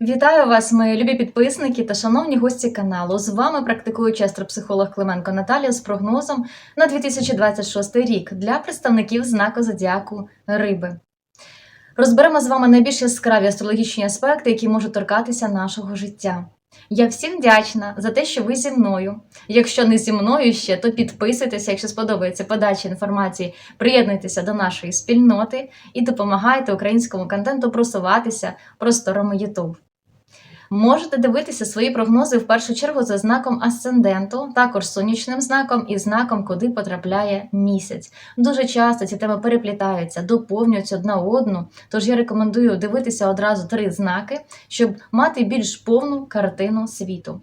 Вітаю вас, мої любі підписники та шановні гості каналу. З вами практикуючий астропсихолог Клименко Наталія з прогнозом на 2026 рік для представників знаку зодіаку Риби. Розберемо з вами найбільш яскраві астрологічні аспекти, які можуть торкатися нашого життя. Я всім вдячна за те, що ви зі мною. Якщо не зі мною ще, то підписуйтеся, якщо сподобається подача інформації, приєднуйтеся до нашої спільноти і допомагайте українському контенту просуватися просторами YouTube. Можете дивитися свої прогнози в першу чергу за знаком асценденту, також сонячним знаком і знаком, куди потрапляє місяць. Дуже часто ці теми переплітаються, доповнюються одна одну. Тож я рекомендую дивитися одразу три знаки, щоб мати більш повну картину світу.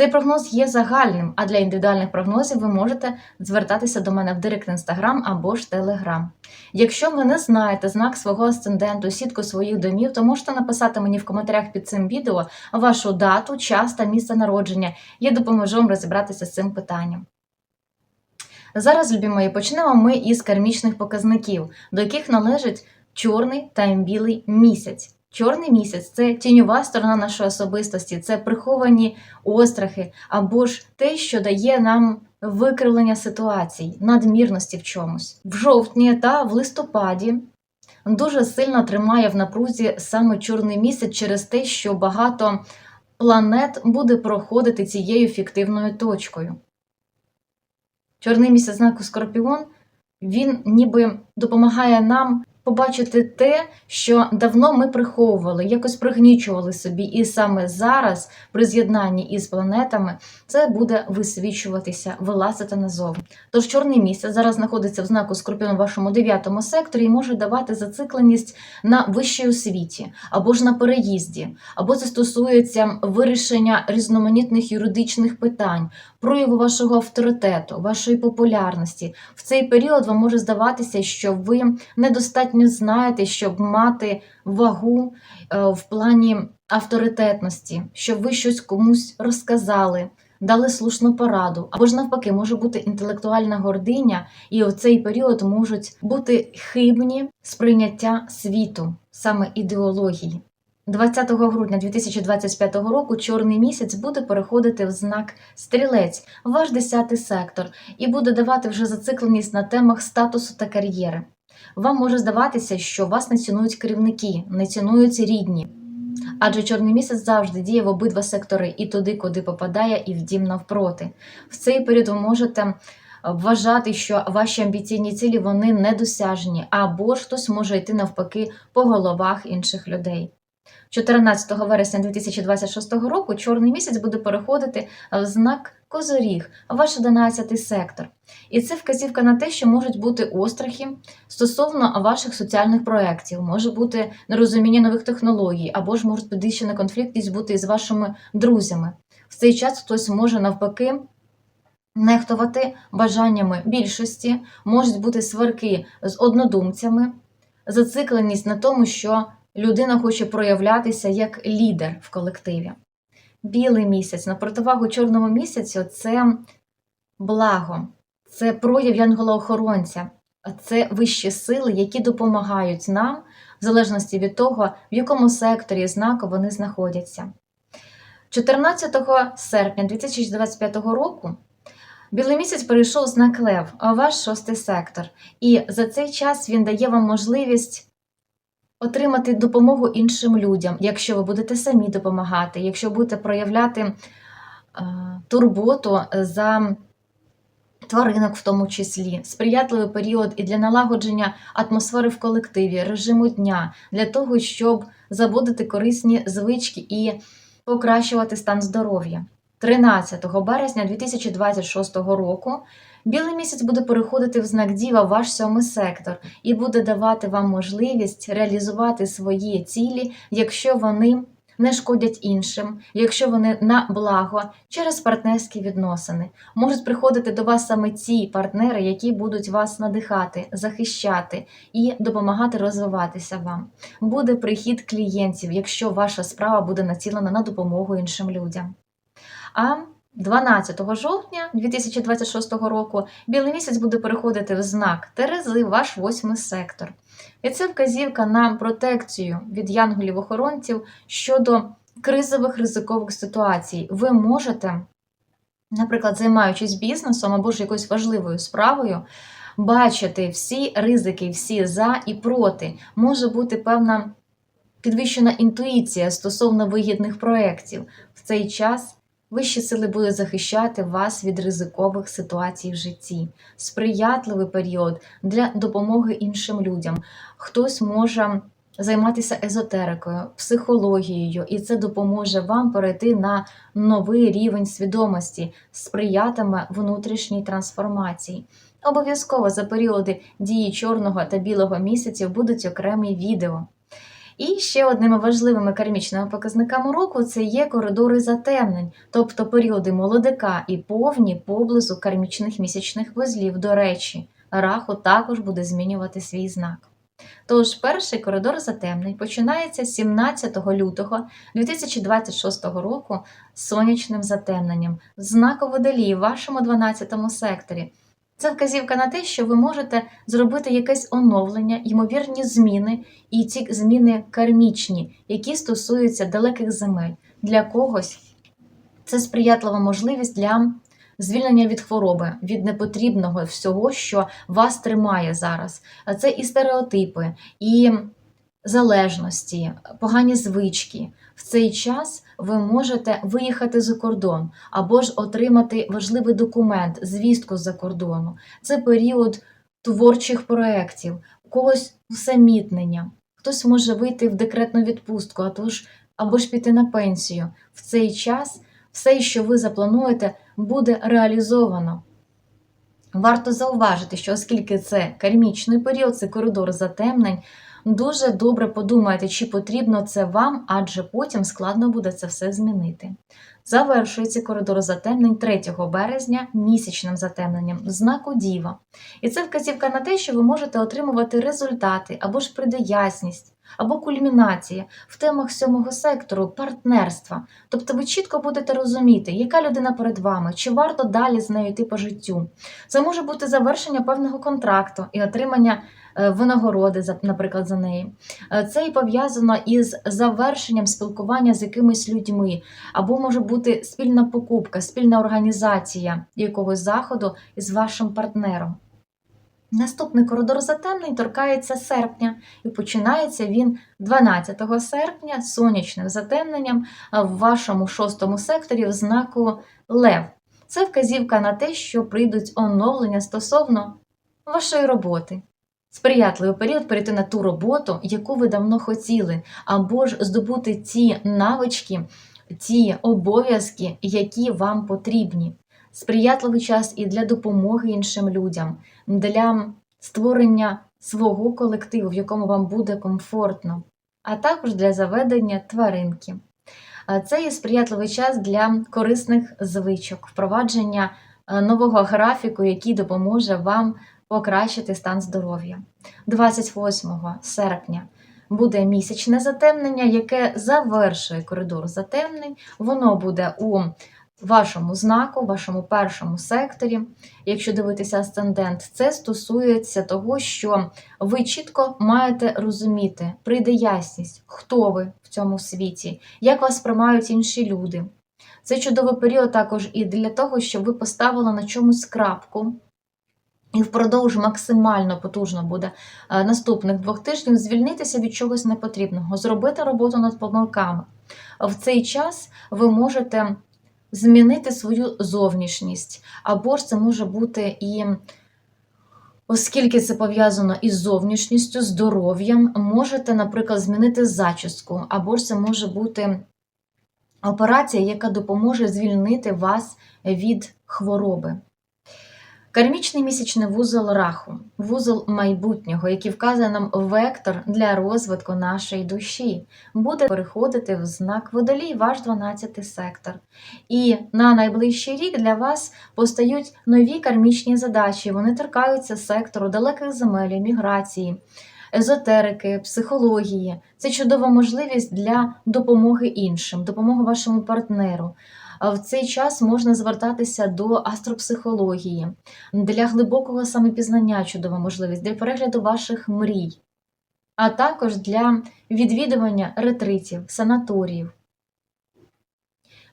Цей прогноз є загальним, а для індивідуальних прогнозів ви можете звертатися до мене в директ інстаграм або ж телеграм. Якщо ви не знаєте знак свого асценденту, сітку своїх домів, то можете написати мені в коментарях під цим відео вашу дату, час та місце народження. Я допоможу вам розібратися з цим питанням. Зараз, любі мої, почнемо ми із кармічних показників, до яких належить чорний та білий місяць. Чорний місяць це тіньова сторона нашої особистості, це приховані острахи або ж те, що дає нам викривлення ситуацій, надмірності в чомусь. В жовтні та в листопаді дуже сильно тримає в напрузі саме чорний місяць через те, що багато планет буде проходити цією фіктивною точкою. Чорний місяць знаку Скорпіон він ніби допомагає нам побачити те, що давно ми приховували, якось пригнічували собі, і саме зараз, при з'єднанні із планетами, це буде висвічуватися, вилазити назовні. Тож чорний місяць зараз знаходиться в знаку Скорпіон в вашому дев'ятому секторі і може давати зацикленість на вищій освіті, або ж на переїзді, або це стосується вирішення різноманітних юридичних питань, прояву вашого авторитету, вашої популярності. В цей період вам може здаватися, що ви недостатньо знаєте, щоб мати вагу е, в плані авторитетності, щоб ви щось комусь розказали. Дали слушну пораду, або ж навпаки, може бути інтелектуальна гординя, і в цей період можуть бути хибні сприйняття світу, саме ідеології. 20 грудня 2025 року чорний місяць буде переходити в знак стрілець, ваш 10 сектор, і буде давати вже зацикленість на темах статусу та кар'єри. Вам може здаватися, що вас не цінують керівники, не цінують рідні. Адже чорний місяць завжди діє в обидва сектори і туди, куди попадає, і в дім навпроти. В цей період ви можете вважати, що ваші амбіційні цілі вони недосяжні, або ж хтось може йти навпаки по головах інших людей. 14 вересня 2026 року чорний місяць буде переходити в знак Козоріг, ваш 11 сектор. І це вказівка на те, що можуть бути острахи стосовно ваших соціальних проєктів, може бути нерозуміння нових технологій, або ж можуть підвищена конфліктність бути із вашими друзями. В цей час хтось може навпаки. Нехтувати бажаннями більшості, можуть бути сварки з однодумцями, зацикленість на тому, що людина хоче проявлятися як лідер в колективі. Білий місяць на противагу чорному місяцю це благо, це прояв янгола-охоронця, це вищі сили, які допомагають нам, в залежності від того, в якому секторі знаку вони знаходяться. 14 серпня 2025 року білий місяць перейшов знак Лев, ваш шостий сектор. І за цей час він дає вам можливість отримати допомогу іншим людям, якщо ви будете самі допомагати, якщо будете проявляти е, турботу за тваринок, в тому числі, сприятливий період і для налагодження атмосфери в колективі, режиму дня, для того, щоб забудити корисні звички і покращувати стан здоров'я. 13 березня 2026 року білий місяць буде переходити в знак Діва ваш сьомий сектор і буде давати вам можливість реалізувати свої цілі, якщо вони не шкодять іншим, якщо вони на благо через партнерські відносини. Можуть приходити до вас саме ті партнери, які будуть вас надихати, захищати і допомагати розвиватися вам. Буде прихід клієнтів, якщо ваша справа буде націлена на допомогу іншим людям. А 12 жовтня 2026 року білий місяць буде переходити в знак Терези, ваш восьмий сектор. І це вказівка на протекцію від янголів-охоронців щодо кризових ризикових ситуацій. Ви можете, наприклад, займаючись бізнесом або ж якоюсь важливою справою, бачити всі ризики, всі за і проти. Може бути певна підвищена інтуїція стосовно вигідних проєктів. В цей час вищі сили будуть захищати вас від ризикових ситуацій в житті. Сприятливий період для допомоги іншим людям. Хтось може займатися езотерикою, психологією, і це допоможе вам перейти на новий рівень свідомості, сприятиме внутрішній трансформації. Обов'язково за періоди дії чорного та білого місяців будуть окремі відео. І ще одними важливими кармічними показниками року це є коридори затемнень, тобто періоди молодика і повні поблизу кармічних місячних вузлів. До речі, раху також буде змінювати свій знак. Тож перший коридор затемнень починається 17 лютого 2026 року з сонячним затемненням знаку водолії в вашому 12 секторі. Це вказівка на те, що ви можете зробити якесь оновлення, ймовірні зміни, і ці зміни кармічні, які стосуються далеких земель. Для когось це сприятлива можливість для звільнення від хвороби, від непотрібного всього, що вас тримає зараз. Це і стереотипи, і залежності, погані звички. В цей час ви можете виїхати за кордон або ж отримати важливий документ, звістку з-за кордону. Це період творчих проєктів, когось усамітнення. Хтось може вийти в декретну відпустку, а то ж, або ж піти на пенсію. В цей час все, що ви заплануєте, буде реалізовано. Варто зауважити, що оскільки це кармічний період, це коридор затемнень, дуже добре подумайте, чи потрібно це вам, адже потім складно буде це все змінити. Завершується коридор затемнень 3 березня місячним затемненням знаку Діва. І це вказівка на те, що ви можете отримувати результати або ж прийде ясність, або кульмінація в темах сьомого сектору партнерства. Тобто ви чітко будете розуміти, яка людина перед вами, чи варто далі з нею йти по життю. Це може бути завершення певного контракту і отримання винагороди, наприклад, за неї. Е, Це і пов'язано із завершенням спілкування з якимись людьми, або може бути спільна покупка, спільна організація якогось заходу із вашим партнером. Наступний коридор затемнень торкається серпня, і починається він 12 серпня з сонячним затемненням в вашому шостому секторі в знаку Лев. Це вказівка на те, що прийдуть оновлення стосовно вашої роботи. Сприятливий період перейти на ту роботу, яку ви давно хотіли, або ж здобути ті навички, ті обов'язки, які вам потрібні. Сприятливий час і для допомоги іншим людям, для створення свого колективу, в якому вам буде комфортно, а також для заведення тваринки. Це є сприятливий час для корисних звичок, впровадження е, нового графіку, який допоможе вам покращити стан здоров'я. 28 серпня буде місячне затемнення, яке завершує коридор затемнень. Воно буде у вашому знаку, вашому першому секторі. Якщо дивитися асцендент, це стосується того, що ви чітко маєте розуміти, прийде ясність, хто ви в цьому світі, як вас приймають інші люди. Це чудовий період також і для того, щоб ви поставили на чомусь крапку. І впродовж максимально потужно буде е, наступних двох тижнів звільнитися від чогось непотрібного, зробити роботу над помилками. В цей час ви можете змінити свою зовнішність, або ж це може бути і, оскільки це пов'язано із зовнішністю, здоров'ям, можете, наприклад, змінити зачіску, або ж це може бути операція, яка допоможе звільнити вас від хвороби. Кармічний місячний вузол раху, вузол майбутнього, який вказує нам вектор для розвитку нашої душі, буде переходити в знак водолій, ваш 12 сектор. І на найближчий рік для вас постають нові кармічні задачі. Вони торкаються сектору далеких земель, міграції, езотерики, психології. Це чудова можливість для допомоги іншим, допомоги вашому партнеру. В цей час можна звертатися до астропсихології для глибокого самопізнання чудова можливість, для перегляду ваших мрій. а також для відвідування ретритів, санаторіїв.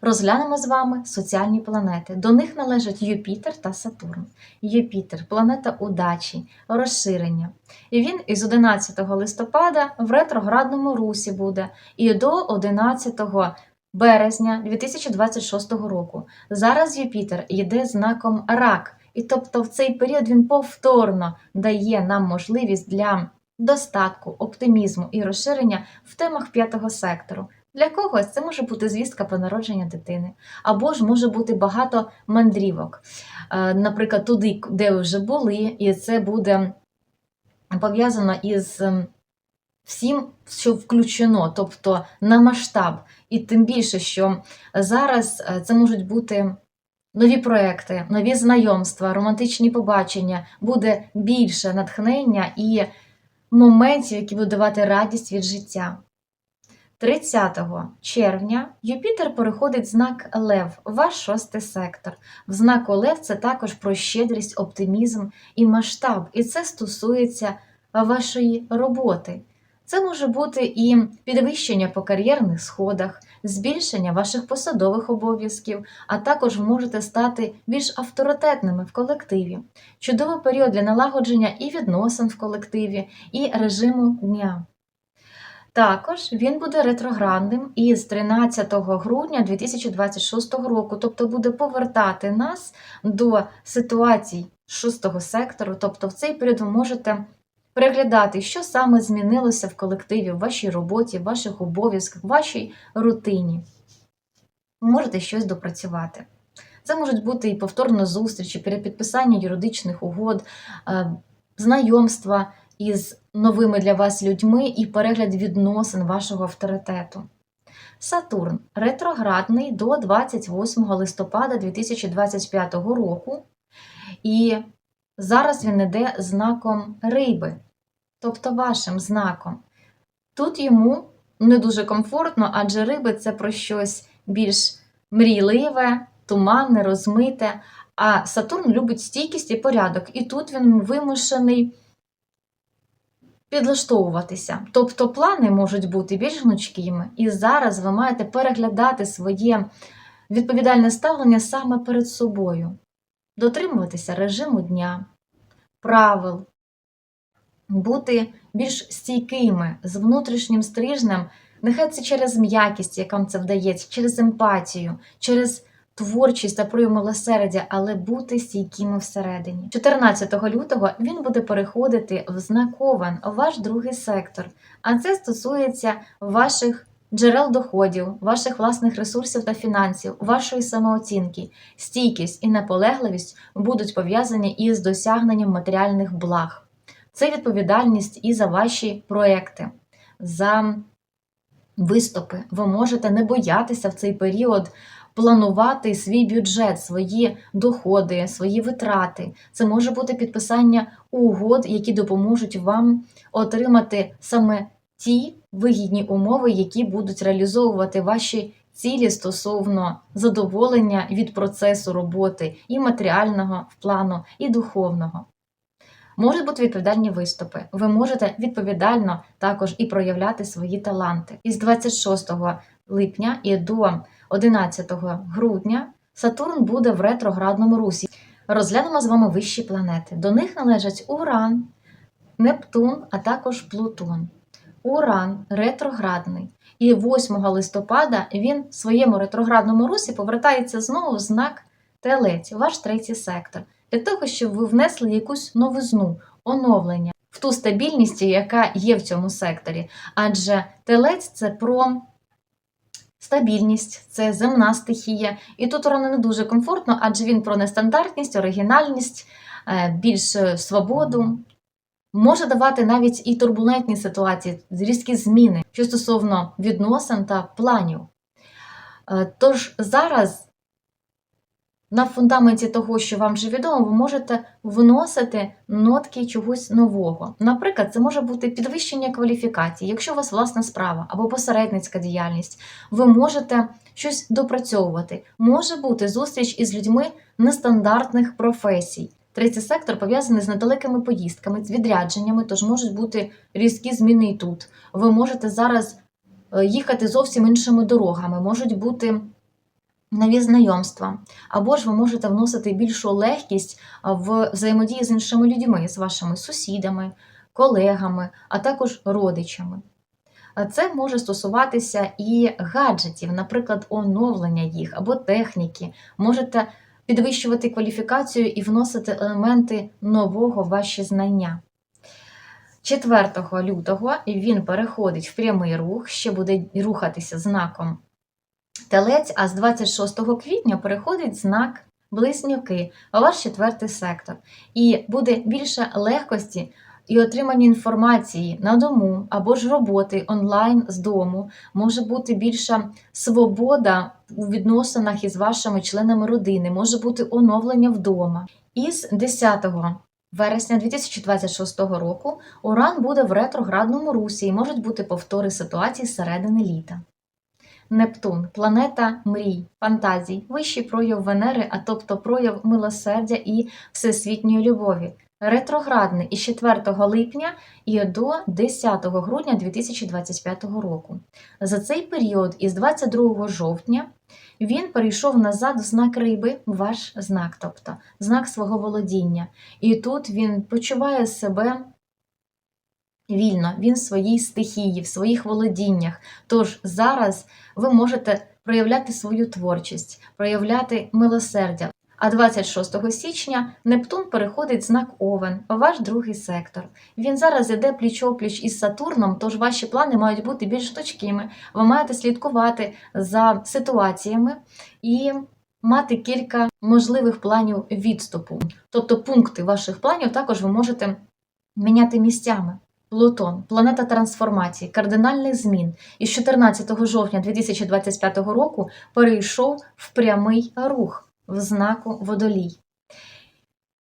Розглянемо з вами соціальні планети. До них належать Юпітер та Сатурн. Юпітер планета удачі, розширення. І він із 11 листопада в ретроградному русі буде і до 11 березня 2026 року. Зараз Юпітер йде знаком рак, і тобто в цей період він повторно дає нам можливість для достатку, оптимізму і розширення в темах п'ятого сектору. Для когось це може бути звістка про народження дитини, або ж може бути багато мандрівок, Е, наприклад, туди, де ви вже були, і це буде пов'язано із ем, всім, що включено, тобто на масштаб. І тим більше, що зараз е, це можуть бути нові проекти, нові знайомства, романтичні побачення, буде більше натхнення і моментів, які будуть давати радість від життя. 30 червня Юпітер переходить знак Лев, ваш шостий сектор. В знаку Лев це також про щедрість, оптимізм і масштаб, і це стосується вашої роботи. Це може бути і підвищення по кар'єрних сходах, збільшення ваших посадових обов'язків, а також можете стати більш авторитетними в колективі. Чудовий період для налагодження і відносин в колективі, і режиму дня. Також він буде ретроградним із 13 грудня 2026 року, тобто буде повертати нас до ситуацій шостого сектору. Тобто, в цей період ви можете переглядати, що саме змінилося в колективі, в вашій роботі, в ваших обов'язках, в вашій рутині. Можете щось допрацювати. Це можуть бути і повторно зустрічі, перепідписання юридичних угод, е, знайомства із новими для вас людьми і перегляд відносин вашого авторитету. Сатурн ретроградний до 28 листопада 2025 року, і зараз він іде знаком риби, тобто вашим знаком. Тут йому не дуже комфортно, адже риби це про щось більш мрійливе, туманне, розмите. А Сатурн любить стійкість і порядок, і тут він вимушений підлаштовуватися. Тобто плани можуть бути більш гнучкими, і зараз ви маєте переглядати своє відповідальне ставлення саме перед собою, дотримуватися режиму дня, правил, бути більш стійкими з внутрішнім стрижнем. Нехай це через м'якість, яка вам це вдається, через емпатію, через творчість та прояв милосердя, але бути стійкими всередині. 14 лютого він буде переходити в знак Овен, ваш другий сектор, а це стосується ваших джерел доходів, ваших власних ресурсів та фінансів, вашої самооцінки, стійкість і наполегливість будуть пов'язані із досягненням матеріальних благ. Це відповідальність і за ваші проекти. за Виступи, ви можете не боятися в цей період планувати свій бюджет, свої доходи, свої витрати. Це може бути підписання угод, які допоможуть вам отримати саме ті вигідні умови, які будуть реалізовувати ваші цілі стосовно задоволення від процесу роботи і матеріального плану, і духовного. Можуть бути відповідальні виступи. Ви можете відповідально також і проявляти свої таланти. Із 26 липня і до 11 грудня Сатурн буде в ретроградному русі. Розглянемо з вами вищі планети. До них належать Уран, Нептун, а також Плутон. Уран ретроградний. І 8 листопада він в своєму ретроградному русі повертається знову в знак Телець, ваш третій сектор, для того, щоб ви внесли якусь новизну, оновлення в ту стабільність, яка є в цьому секторі. Адже телець це про стабільність, це земна стихія. І тут урану не дуже комфортно, адже він про нестандартність, оригінальність, е, більш свободу. Може давати навіть і турбулентні ситуації, різкі зміни, що стосовно відносин та планів. Е, Тож зараз на фундаменті того, що вам вже відомо, ви можете вносити нотки чогось нового. Наприклад, це може бути підвищення кваліфікації, якщо у вас власна справа або посередницька діяльність, ви можете щось допрацьовувати. Може бути зустріч із людьми нестандартних професій. Третій сектор пов'язаний з недалекими поїздками, з відрядженнями, тож можуть бути різкі зміни і тут. Ви можете зараз е, їхати зовсім іншими дорогами, можуть бути нові знайомства, або ж ви можете вносити більшу легкість в взаємодії з іншими людьми, з вашими сусідами, колегами, а також родичами. Це може стосуватися і гаджетів, наприклад, оновлення їх або техніки. Можете підвищувати кваліфікацію і вносити елементи нового в ваші знання. 4 лютого він переходить в прямий рух, ще буде рухатися знаком телець, а з 26 квітня переходить знак близнюки, ваш четвертий сектор. І буде більше легкості і отримання інформації на дому або ж роботи онлайн з дому. Може бути більша свобода у відносинах із вашими членами родини, може бути оновлення вдома. Із 10 вересня 2026 року Уран буде в ретроградному русі і можуть бути повтори ситуації з середини літа. Нептун планета мрій, фантазій, вищий прояв Венери, а тобто прояв милосердя і всесвітньої любові. Ретроградний із 4 липня і до 10 грудня 2025 року. За цей період із 22 жовтня він перейшов назад в знак риби, ваш знак, тобто знак свого володіння. І тут він почуває себе вільно, він в своїй стихії, в своїх володіннях. Тож зараз ви можете проявляти свою творчість, проявляти милосердя. А 26 січня Нептун переходить знак Овен, ваш другий сектор. Він зараз іде пліч-опліч із Сатурном, тож ваші плани мають бути більш точкими. Ви маєте слідкувати за ситуаціями і мати кілька можливих планів відступу. Тобто пункти ваших планів також ви можете міняти місцями. Плутон, планета трансформації, кардинальних змін, із 14 жовтня 2025 року перейшов в прямий рух в знаку водолій.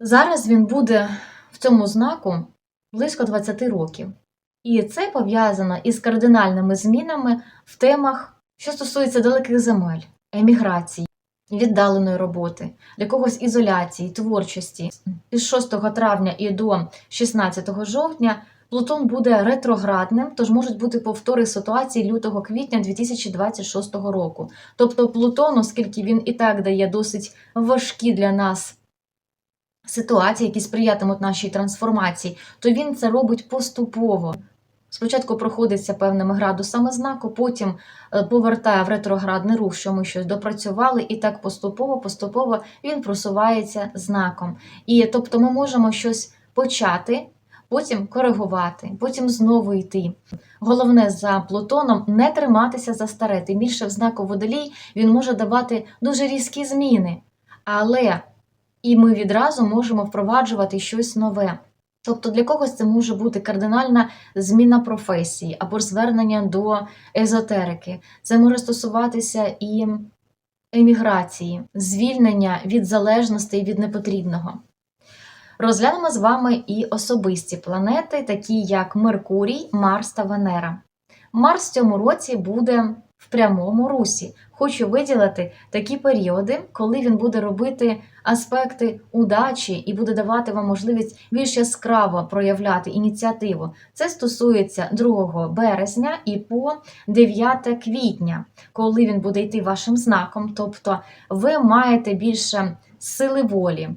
Зараз він буде в цьому знаку близько 20 років. І це пов'язано із кардинальними змінами в темах, що стосуються далеких земель, еміграції, віддаленої роботи, якогось ізоляції, творчості. Із 6 травня і до 16 жовтня Плутон буде ретроградним, тож можуть бути повтори ситуації лютого квітня 2026 року. Тобто Плутон, оскільки він і так дає досить важкі для нас ситуації, які сприятимуть нашій трансформації, то він це робить поступово. Спочатку проходиться певними градусами знаку, потім е, повертає в ретроградний рух, що ми щось допрацювали, і так поступово-поступово він просувається знаком. І тобто ми можемо щось почати потім коригувати, потім знову йти. Головне за Плутоном не триматися за старе. Тим більше в знаку водолій він може давати дуже різкі зміни. Але і ми відразу можемо впроваджувати щось нове. Тобто для когось це може бути кардинальна зміна професії або звернення до езотерики. Це може стосуватися і еміграції, звільнення від залежностей від непотрібного. Розглянемо з вами і особисті планети, такі як Меркурій, Марс та Венера. Марс в цьому році буде в прямому русі. Хочу виділити такі періоди, коли він буде робити аспекти удачі і буде давати вам можливість більш яскраво проявляти ініціативу. Це стосується 2 березня і по 9 квітня, коли він буде йти вашим знаком. Тобто ви маєте більше сили волі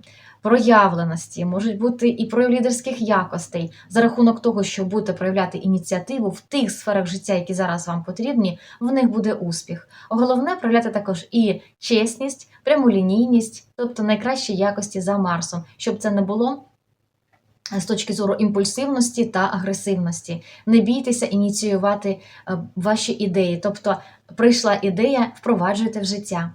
проявленості, можуть бути і прояв лідерських якостей за рахунок того, що будете проявляти ініціативу в тих сферах життя, які зараз вам потрібні, в них буде успіх. Головне проявляти також і чесність, прямолінійність, тобто найкращі якості за Марсом, щоб це не було. З точки зору імпульсивності та агресивності, не бійтеся ініціювати е, ваші ідеї, тобто прийшла ідея, впроваджуйте в життя.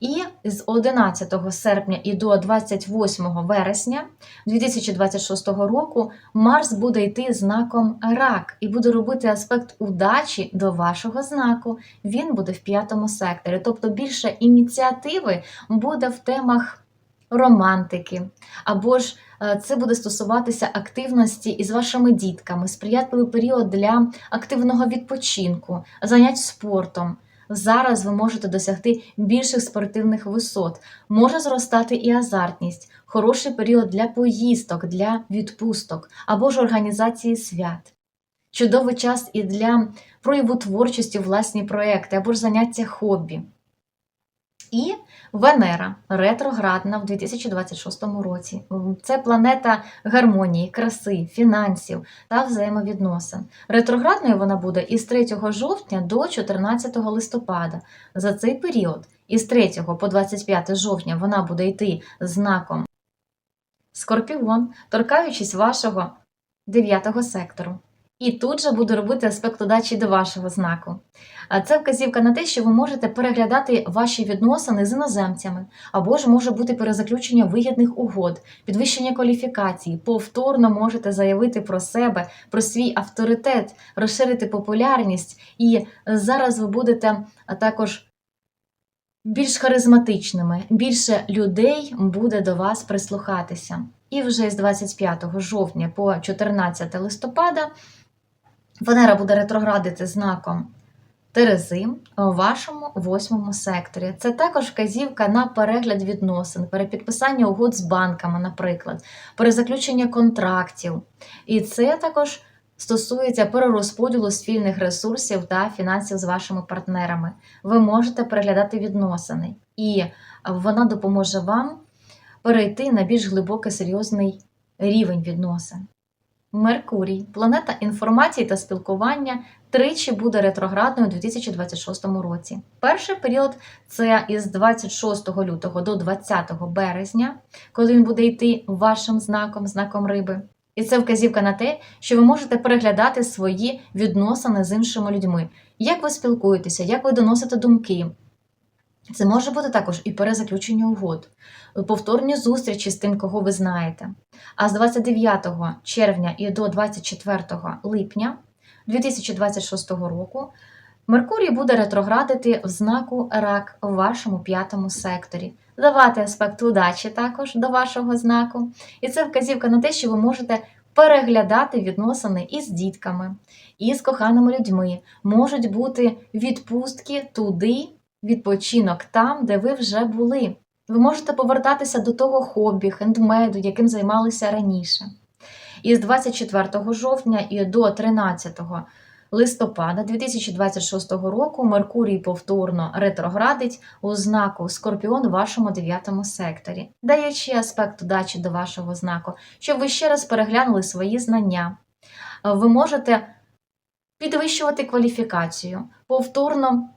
І з 11 серпня і до 28 вересня 2026 року Марс буде йти знаком рак і буде робити аспект удачі до вашого знаку. Він буде в п'ятому секторі. Тобто більше ініціативи буде в темах романтики. Або ж е, це буде стосуватися активності із вашими дітками, сприятливий період для активного відпочинку, занять спортом Зараз ви можете досягти більших спортивних висот, може зростати і азартність, хороший період для поїздок, для відпусток або ж організації свят. Чудовий час і для прояву творчості власні проекти або ж заняття хобі. І Венера ретроградна в 2026 році. Це планета гармонії, краси, фінансів та взаємовідносин. Ретроградною вона буде із 3 жовтня до 14 листопада. За цей період із 3 по 25 жовтня вона буде йти знаком Скорпіон, торкаючись вашого 9 сектору. І тут же буду робити аспект удачі до вашого знаку. Це вказівка на те, що ви можете переглядати ваші відносини з іноземцями, або ж може бути перезаключення вигідних угод, підвищення кваліфікації, повторно можете заявити про себе, про свій авторитет, розширити популярність, і зараз ви будете також більш харизматичними, більше людей буде до вас прислухатися. І вже з 25 жовтня по 14 листопада Венера буде ретроградити знаком Терези у вашому восьмому секторі. Це також вказівка на перегляд відносин, перепідписання угод з банками, наприклад, перезаключення контрактів. І це також стосується перерозподілу спільних ресурсів та фінансів з вашими партнерами. Ви можете переглядати відносини, і вона допоможе вам перейти на більш глибокий серйозний рівень відносин. Меркурій, планета інформації та спілкування, тричі буде ретроградною у 2026 році. Перший період це із 26 лютого до 20 березня, коли він буде йти вашим знаком, знаком риби. І це вказівка на те, що ви можете переглядати свої відносини з іншими людьми, як ви спілкуєтеся, як ви доносите думки. Це може бути також і перезаключення угод, повторні зустрічі з тим, кого ви знаєте. А з 29 червня і до 24 липня 2026 року Меркурій буде ретроградити в знаку рак в вашому п'ятому секторі, давати аспект удачі також до вашого знаку. І це вказівка на те, що ви можете переглядати відносини із дітками, із коханими людьми. Можуть бути відпустки туди відпочинок там, де ви вже були. Ви можете повертатися до того хобі, хендмейду, яким займалися раніше. І з 24 жовтня і до 13 листопада 2026 року Меркурій повторно ретроградить у знаку Скорпіон у вашому 9 секторі, даючи аспект удачі до вашого знаку, щоб ви ще раз переглянули свої знання. Ви можете підвищувати кваліфікацію, повторно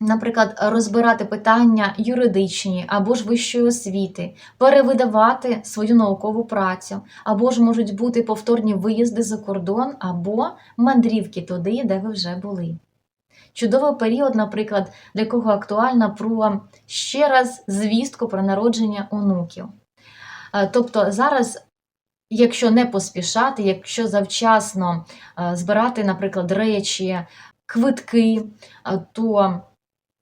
Наприклад, розбирати питання юридичні або ж вищої освіти, перевидавати свою наукову працю, або ж можуть бути повторні виїзди за кордон, або мандрівки туди, де ви вже були. Чудовий період, наприклад, для кого актуальна про ще раз звістку про народження онуків. Е, тобто зараз, якщо не поспішати, якщо завчасно е, збирати, наприклад, речі, квитки, е, то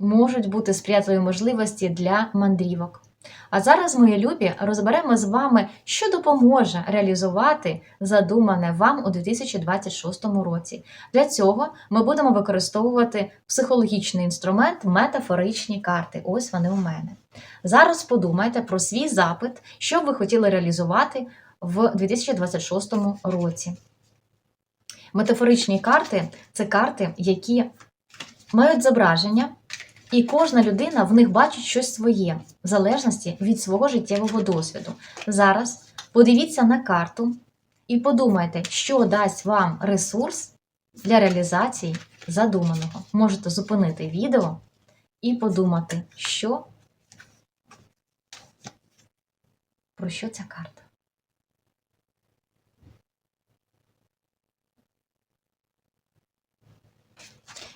можуть бути сприятливі можливості для мандрівок. А зараз, мої любі, розберемо з вами, що допоможе реалізувати задумане вам у 2026 році. Для цього ми будемо використовувати психологічний інструмент метафоричні карти. Ось вони у мене. Зараз подумайте про свій запит, що ви хотіли реалізувати в 2026 році. Метафоричні карти це карти, які мають зображення. І кожна людина в них бачить щось своє, в залежності від свого життєвого досвіду. Зараз подивіться на карту і подумайте, що дасть вам ресурс для реалізації задуманого. Можете зупинити відео і подумати, що про що ця карта.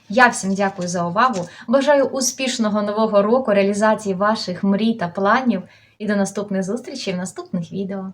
Я всім дякую за увагу. Бажаю успішного нового року, реалізації ваших мрій та планів. І до наступних зустрічей в наступних відео.